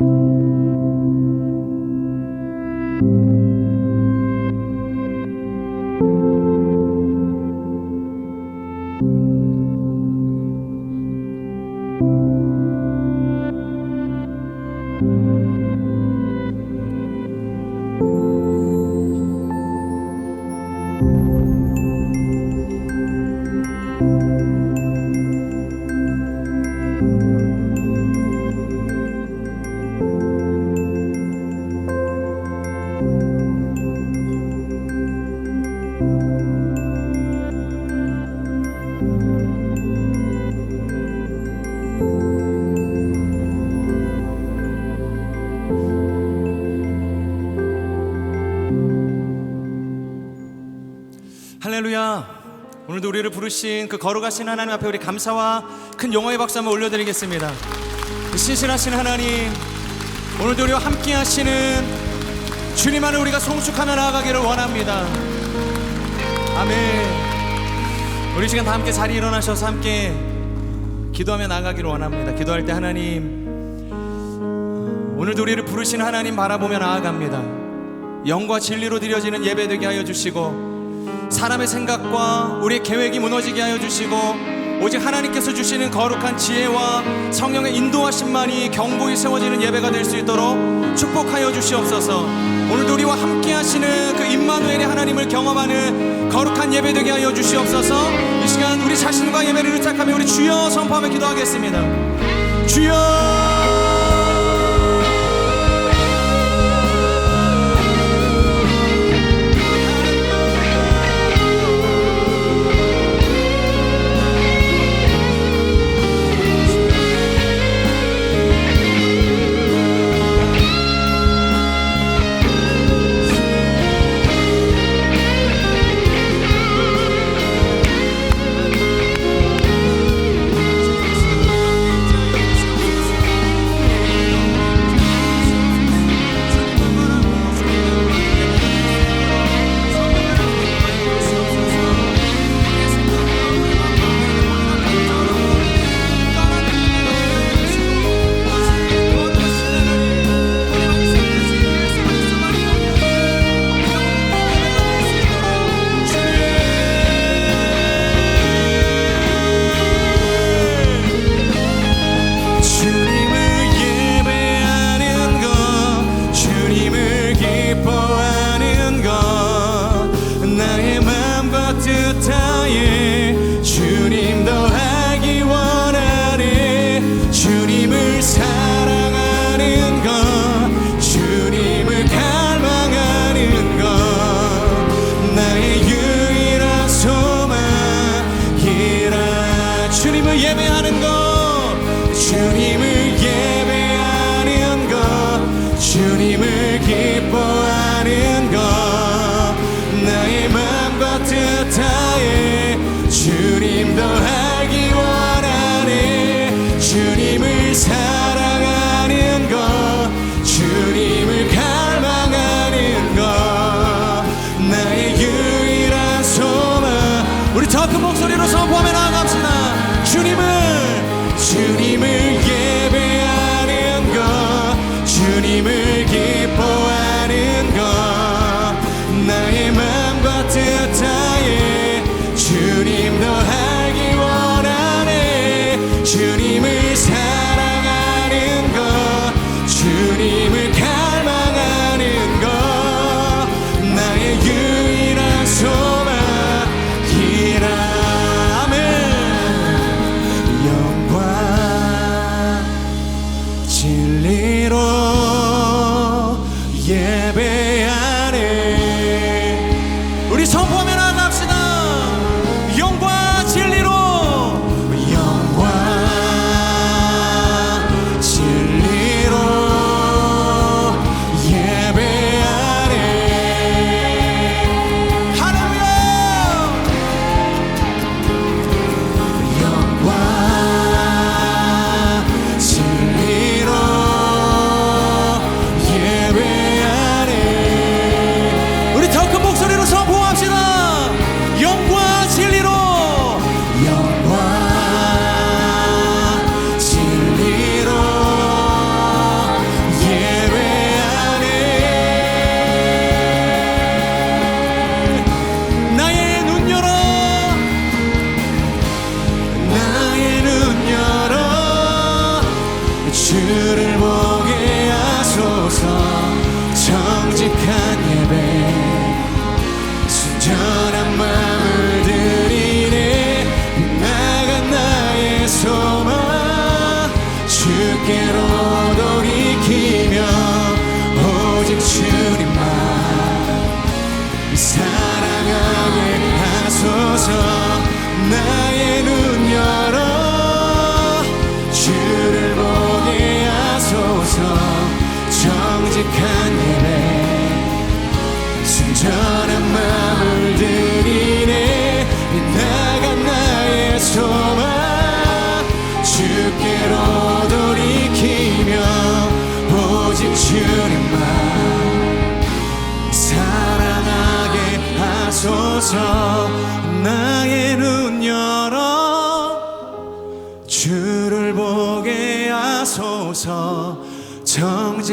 thank you 할렐루야. 오늘도 우리를 부르신 그 거룩하신 하나님 앞에 우리 감사와 큰 영광의 박수 한번 올려드리겠습니다. 그 신실하신 하나님, 오늘도 우리와 함께 하시는 주님 안에 우리가 성숙하며 나아가기를 원합니다. 아멘. 우리 시간 다 함께 자리 일어나셔서 함께 기도하며 나아가기를 원합니다. 기도할 때 하나님, 오늘도 우리를 부르신 하나님 바라보며 나아갑니다. 영과 진리로 드려지는 예배 되게 하여 주시고 사람의 생각과 우리의 계획이 무너지게 하여 주시고 오직 하나님께서 주시는 거룩한 지혜와 성령의 인도하심만이 경고히 세워지는 예배가 될 수 있도록 축복하여 주시옵소서. 오늘도 우리와 함께 하시는 그 임마누엘의 하나님을 경험하는 거룩한 예배 되게 하여 주시옵소서. 이 시간 우리 자신과 예배를 의탁하며 우리 주여 선포하며 기도하겠습니다. 주여 주님을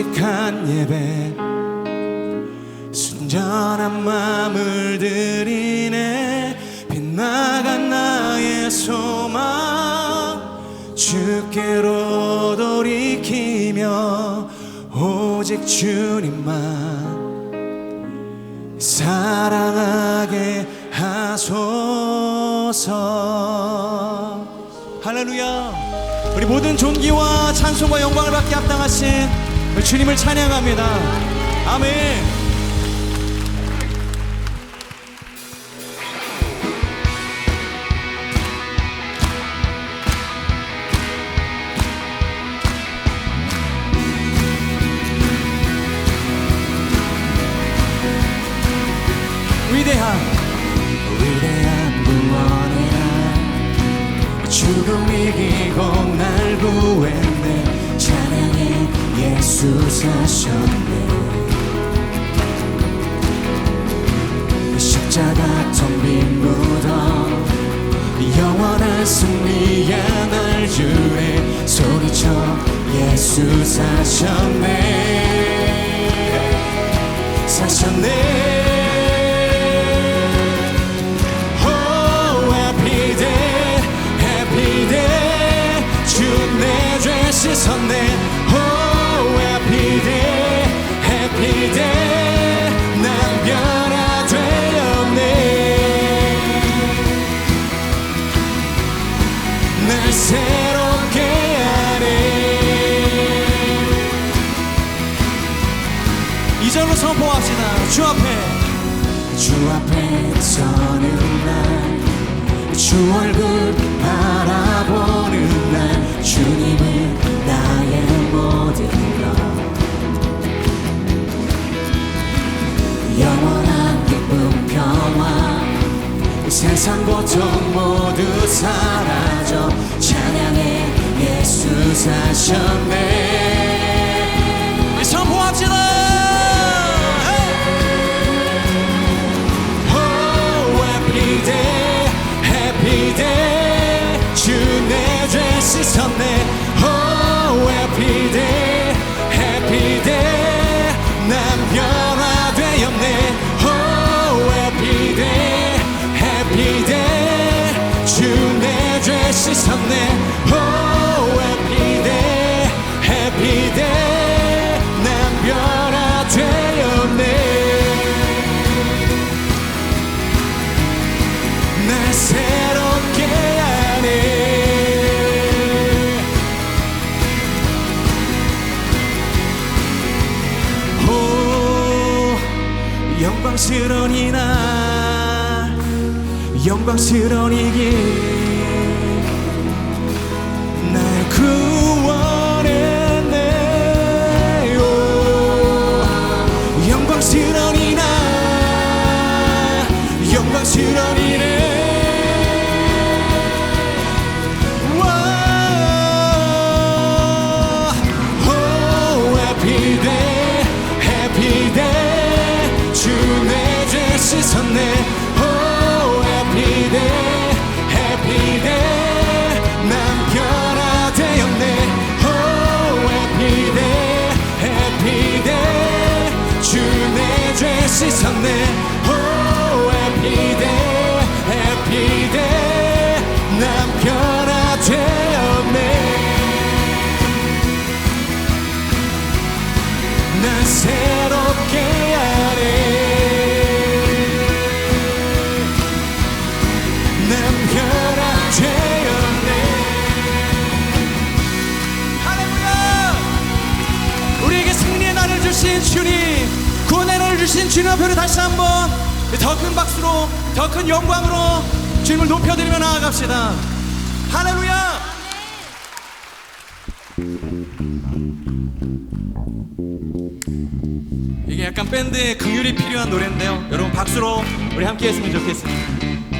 정직한 예배. 순전한 마음을 드리네. 빛나간 나의 소망. 주께로 돌이키며 오직 주님만 사랑하게 하소서. 할렐루야. 우리 모든 존귀와 찬송과 영광을 받게 합당하신 주님을 찬양합니다. 아멘 승리야 날 주에 소리쳐 예수 사셨네. 사셨네. Oh 씻었네 주 앞에. 주 앞에 서는 날 주 얼굴 바라보는 날 주님은 나의 모든 것. 영원한 기쁨 평화 세상 고통 모두 사라져 찬양해 예수 사셨네 주내죄 씻었네 Oh happy day happy day 난 변화되었네. 날 새롭게 하네. 오 영광스러운 이날 영광스러운 이길 주신 주님 구원을 주신 주님 앞에 다시 한번 더 큰 박수로 더 큰 영광으로 주님을 높여드리며 나아갑시다. 할렐루야! 이게 약간 밴드의 긍휼이 필요한 노래인데요. 여러분 박수로 우리 함께 했으면 좋겠습니다.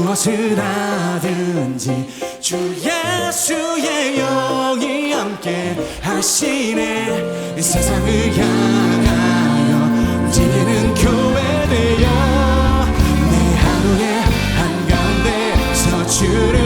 무엇을 하든지 주 예수의 영이 함께 하시네. 세상을 향하여 움직이는 교회 되어 내 하루의 한가운데 서주를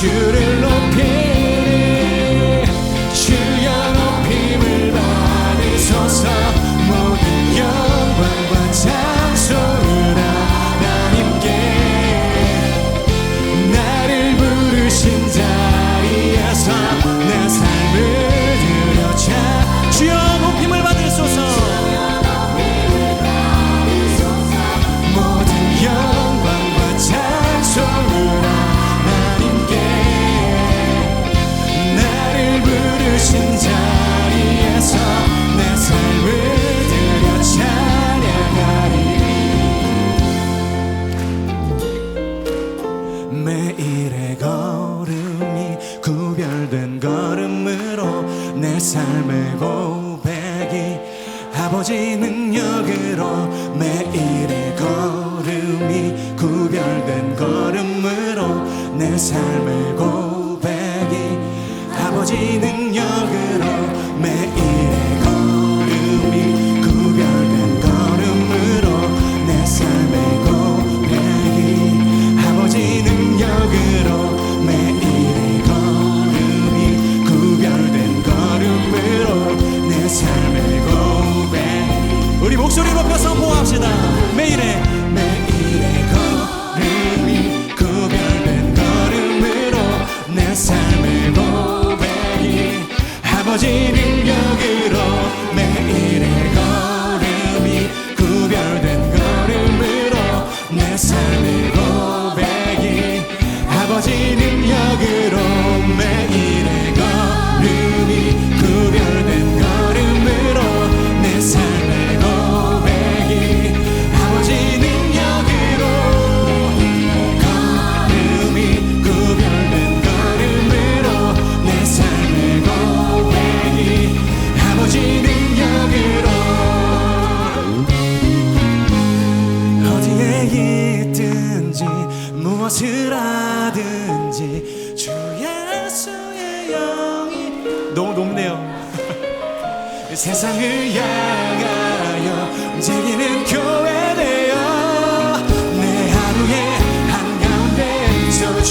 you 삶의 고백이 아버지 능력으로 매일의 걸음이 구별된 걸음으로 내 삶의 고백이 아버지 능력으로 매 일의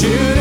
한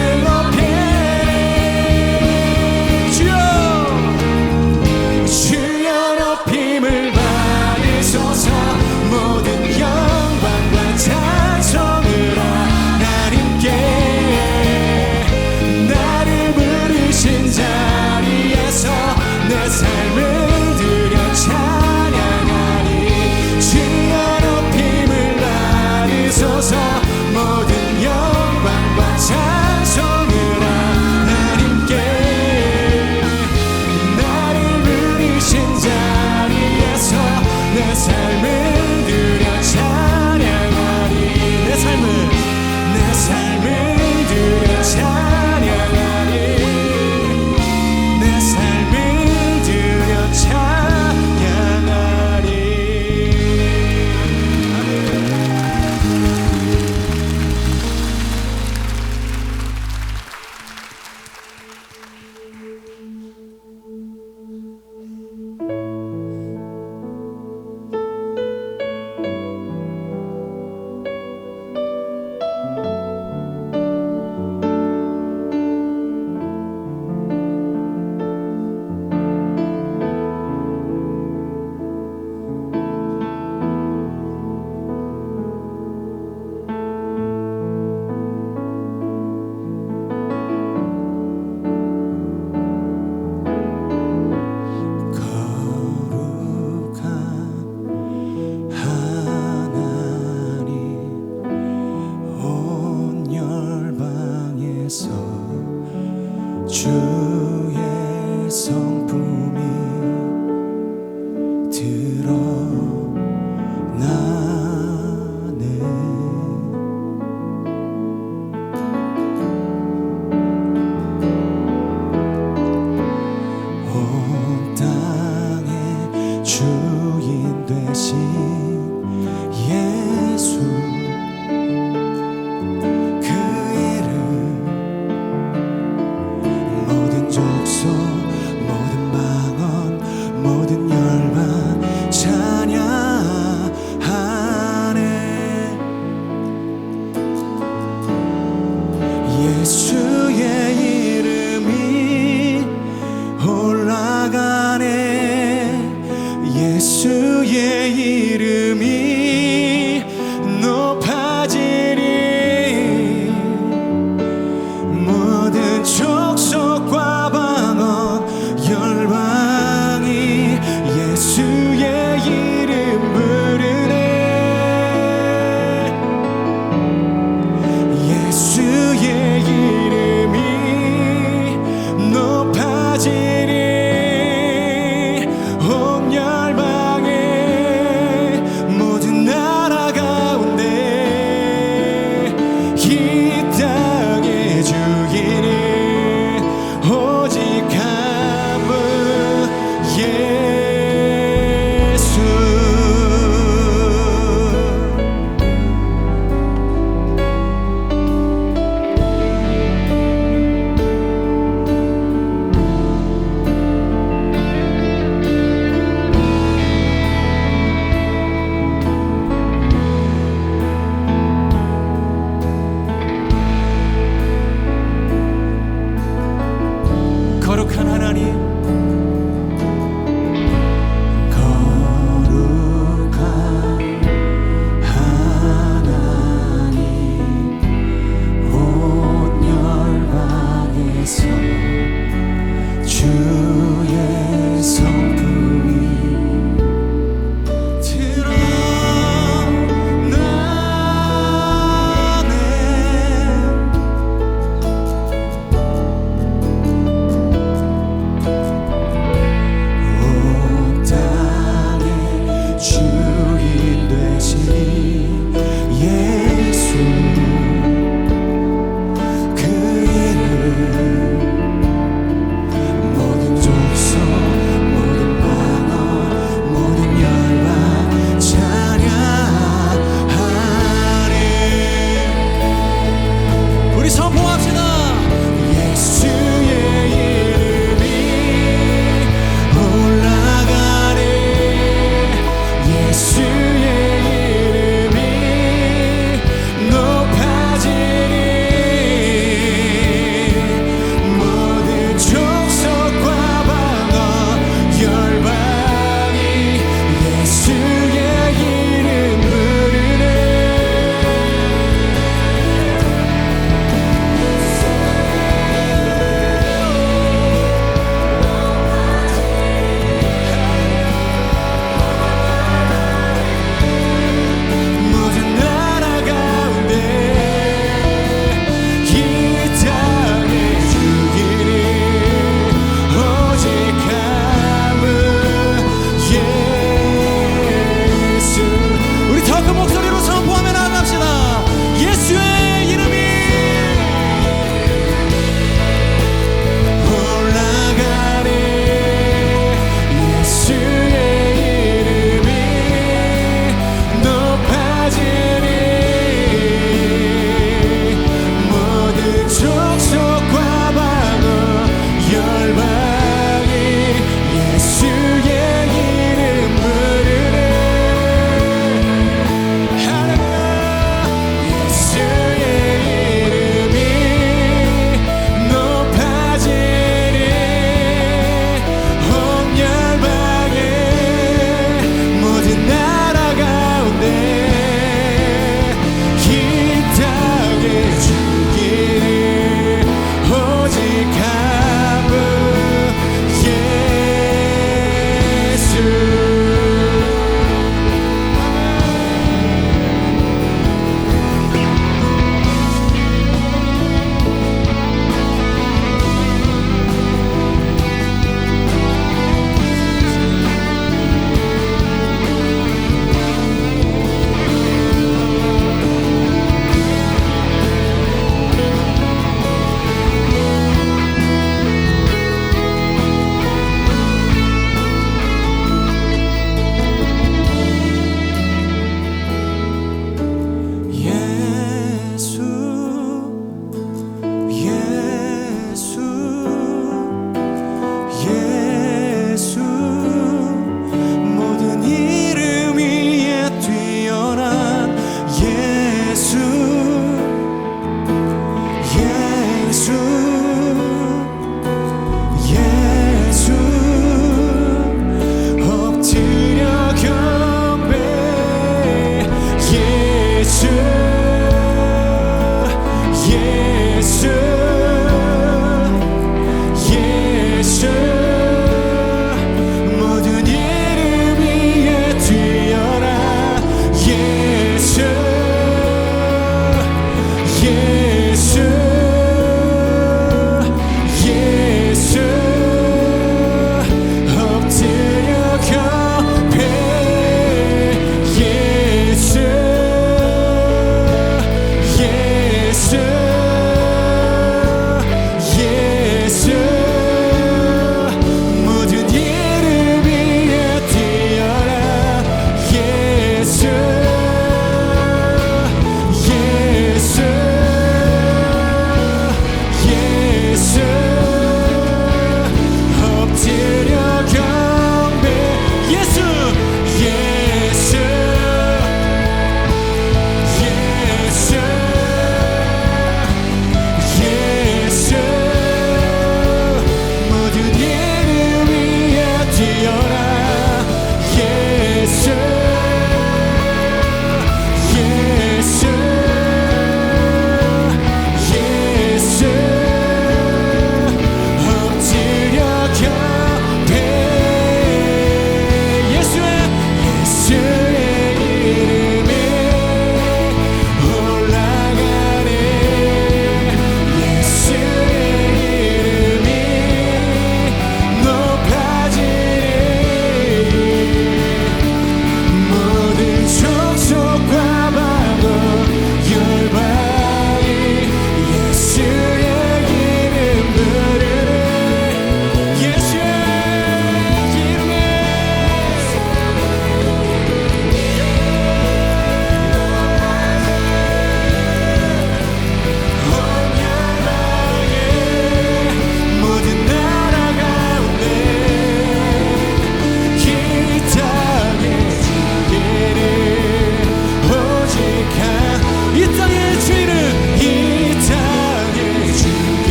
예수